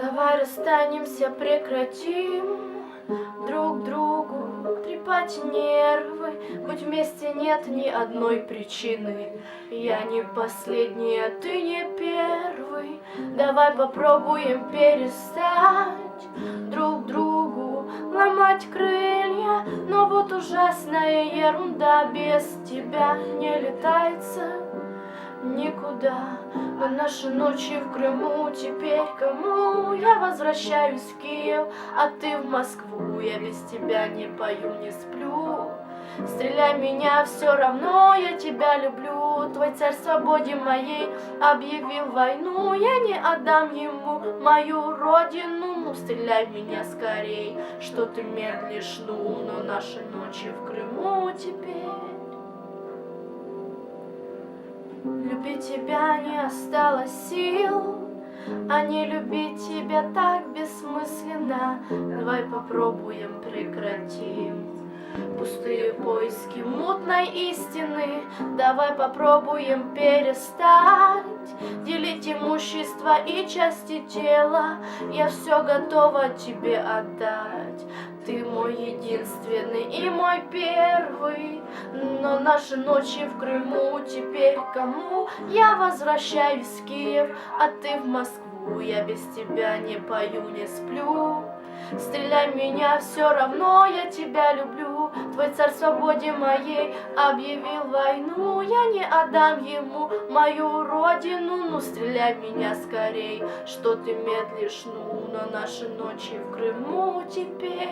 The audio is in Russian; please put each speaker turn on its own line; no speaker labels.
Давай расстанемся, прекратим друг другу трепать нервы. Хоть вместе нет ни одной причины. Я не последний, а ты не первый. Давай попробуем перестать друг другу ломать крылья. Но вот ужасная ерунда без тебя не летается никуда. А наши ночи в Крыму теперь кому? Я возвращаюсь в Киев, а ты в Москву. Я без тебя не пою, не сплю. Стреляй меня, все равно я тебя люблю. Твой царь свободе моей объявил войну. Я не отдам ему мою родину. Ну, стреляй меня скорей, что ты медлишь. Ну, но наши ночи в Крыму теперь Любить тебя не осталось сил, а не любить тебя так бессмысленно. Давай попробуем прекратим пустые поиски мутной истины. Давай попробуем перестать делить имущество и части тела. Я все готова тебе отдать. Ты мой единственный и мой первый наши ночи в Крыму. Теперь кому? Я возвращаюсь в Киев, а ты в Москву. Я без тебя не пою, не сплю. Стреляй меня, все равно я тебя люблю. Твой царь свободе моей объявил войну. Я не отдам ему мою родину. Ну стреляй меня скорей, что ты медлишь. Ну на наши ночи в Крыму теперь